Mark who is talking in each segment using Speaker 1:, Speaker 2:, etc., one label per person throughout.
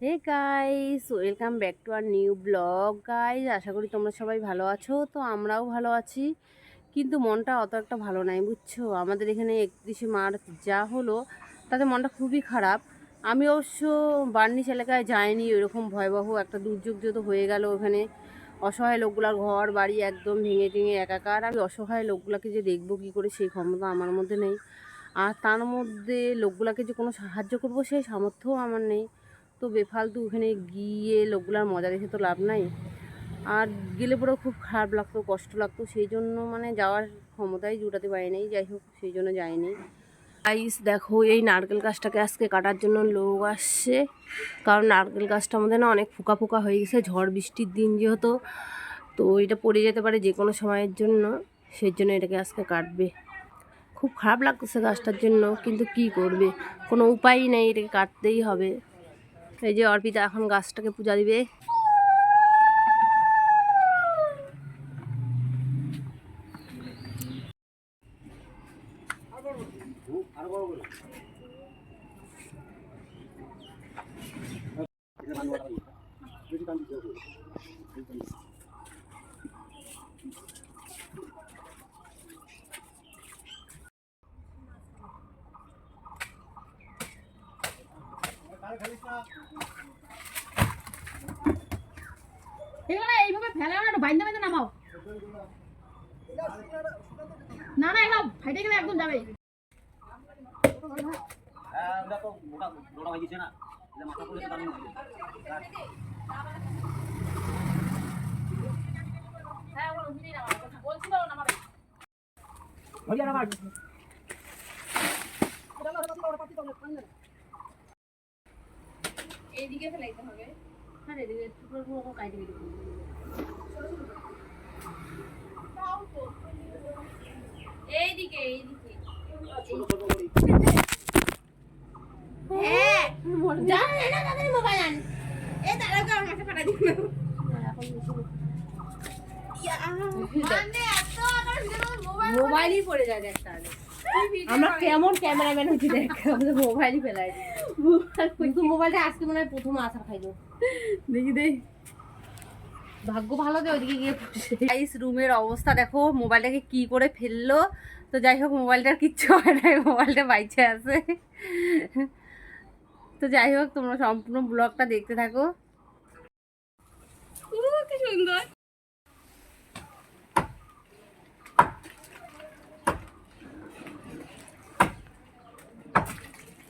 Speaker 1: Hey guys welcome back to our new blog guys আশা করি তোমরা সবাই ভালো আছো, তো আমরাও ভালো আছি। কিন্তু মনটা অত একটা ভালো নাই, বুঝছ? আমাদের এখানে একত্রিশে মার্চ যা হলো, তাতে মনটা খুবই খারাপ। আমি অবশ্য বার্নিশ এলাকায় যাইনি ওইরকম ভয়াবহ একটা দুর্যোগ যেহেতু হয়ে গেল ওখানে। অসহায় লোকগুলার ঘর বাড়ি একদম ভেঙে ভেঙে একাকার। আমি অসহায় লোকগুলাকে যে দেখব কী করে, সেই ক্ষমতা আমার মধ্যে নেই। আর তার মধ্যে লোকগুলাকে যে কোনো সাহায্য করব, সেই সামর্থ্যও আমার নেই। তো বেফালতু ওখানে গিয়ে লোকগুলার মজা দেখে তো লাভ নাই। আর গেলে পরেও খুব খারাপ লাগতো, কষ্ট লাগতো, সেই জন্য মানে যাওয়ার ক্ষমতাই জুটাতে পারি নাই যাই হোক, সেই জন্য যাইনি। আইস দেখো, এই নারকেল গাছটাকে আজকে কাটার জন্য লোক আসছে, কারণ নারকেল গাছটা আমাদের না অনেক ফুকা ফুকা হয়ে গেছে, ঝড় বৃষ্টির দিন যেহেতু, তো এটা পড়ে যেতে পারে যে কোনো সময়ের জন্য, সেই জন্য এটাকে আজকে কাটবে। খুব খারাপ লাগতেছে গাছটার জন্য, কিন্তু কি করবে? কোনো উপায়ই নেই, এটাকে কাটতেই হবে। এই যে অর্পিতা এখন গাছটাকে পূজা দিবে
Speaker 2: এগুলো এইভাবে ফেলে না একটু বাইন্দা বাইন্দা নামাও। না না এগুলো ফাইটে গেলে একদম যাবে। হ্যাঁ ওগুলো এইদিকে ফেলাইতে হবে।
Speaker 1: হ্যাঁ রে দিদি টুকরো টুকরো কাটে দিবি।
Speaker 2: এইদিকে এইদিকে।
Speaker 1: হ্যাঁ
Speaker 2: যা না তাদের মোবাইল আন। এ তারা দিল মানে
Speaker 1: মোবাইলই পড়ে যায় দেখ তাহলে। আমরা কেমন ক্যামেরাম্যান হচ্ছি দেখ আমাদের মোবাইলই ফেলাই কিন্তু মোবাইলটা আজকে মনে হয় প্রথম আসা খাইলো।
Speaker 2: দেখি দেখ।
Speaker 1: ভাগ্য ভালো যে ওইদিকে গিয়ে গাইস রুমের অবস্থা দেখো মোবাইলটাকে কি করে ফেলল। তো যাই হোক মোবাইলটার কিচ্ছু হয় না মোবাইলটা বাইচে আছে। তো যাই হোক তোমরা সম্পূর্ণ ব্লগটা দেখতে থাকো।
Speaker 2: কি সুন্দর
Speaker 1: মা বলবে কিছু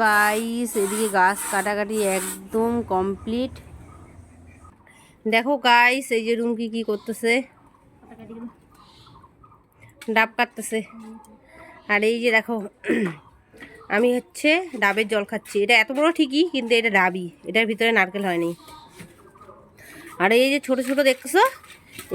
Speaker 1: গাইস এদিকে গাছ কাটাকাটি একদম কমপ্লিট দেখো গাইস এই যে রুমকি কি করতেছে? ডাব কাটতেছে। আর এই যে দেখো, আমি হচ্ছে ডাবের জল খাচ্ছি। এটা এত বড় ঠিকই, কিন্তু এটা ডাবই। এটার ভিতরে নারকেল হয়নি। আর এই যে ছোট ছোট দেখছ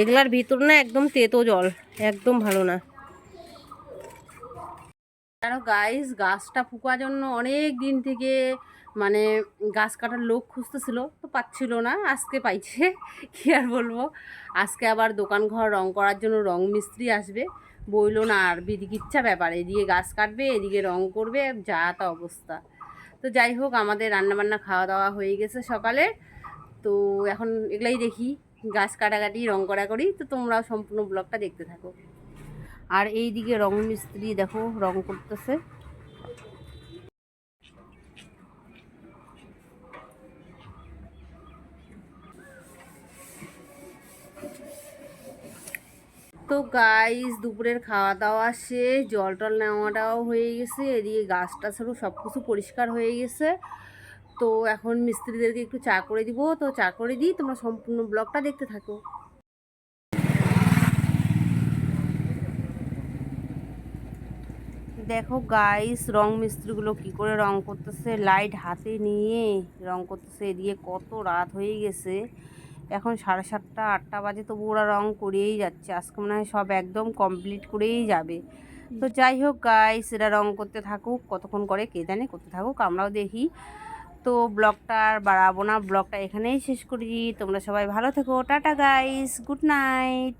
Speaker 1: এগুলার ভিতর না একদম তেতো জল, একদম ভালো না। জানো গাইস গাছটা ফুকার জন্য অনেক দিন থেকে মানে গাছ কাটার লোক খুঁজতেছিল, তো পাচ্ছিল না, আজকে পাইছে, কি আর বলব। আজকে আবার দোকান ঘর রং করার জন্য রং মিস্ত্রি আসবে, বইলো না আর বিদিকিচ্ছা ব্যাপার, এদিকে গাছ কাটবে, এদিকে রং করবে, যা তা অবস্থা। তো যাই হোক, আমাদের রান্নাবান্না খাওয়া দাওয়া হয়ে গেছে সকালে, তো এখন এগুলাই দেখি। গাছ কাটাকাটি, রং করা করি তো তোমরাও সম্পূর্ণ ব্লগটা দেখতে থাকো। আর এই দিকে রং মিস্ত্রি দেখো রং করতেছে। তো গাইস দুপুরের খাওয়া দাওয়া শেষ জল টল নেওয়াটাও হয়ে গেছে, এদিকে গাছটা সব সব কিছু পরিষ্কার হয়ে গেছে। তো এখন মিস্ত্রিদেরকে একটু চা করে দিব। তো চা করে দিই, তোমরা সম্পূর্ণ ব্লগটা দেখতে থাকো। দেখো গাইস রং মিস্ত্রিগুলো কি করে রং করতেছে লাইট হাতে নিয়ে রং করতেছে, এদিকে কত রাত হয়ে গেছে। এখন সাড়ে সাতটা, আটটা বাজে, তবু ওরা রং করেই যাচ্ছে। আজকে মনে হয় সব একদম কমপ্লিট করেই যাবে। তো যাই হোক গাইস এরা রং করতে থাকুক, কতক্ষণ করে কে জানে করতে থাকুক, আমরাও দেখি। তো ব্লগটা আর বাড়াবো না। ব্লগটা এখানেই শেষ করি। তোমরা সবাই ভালো থেকো। Tata guys good night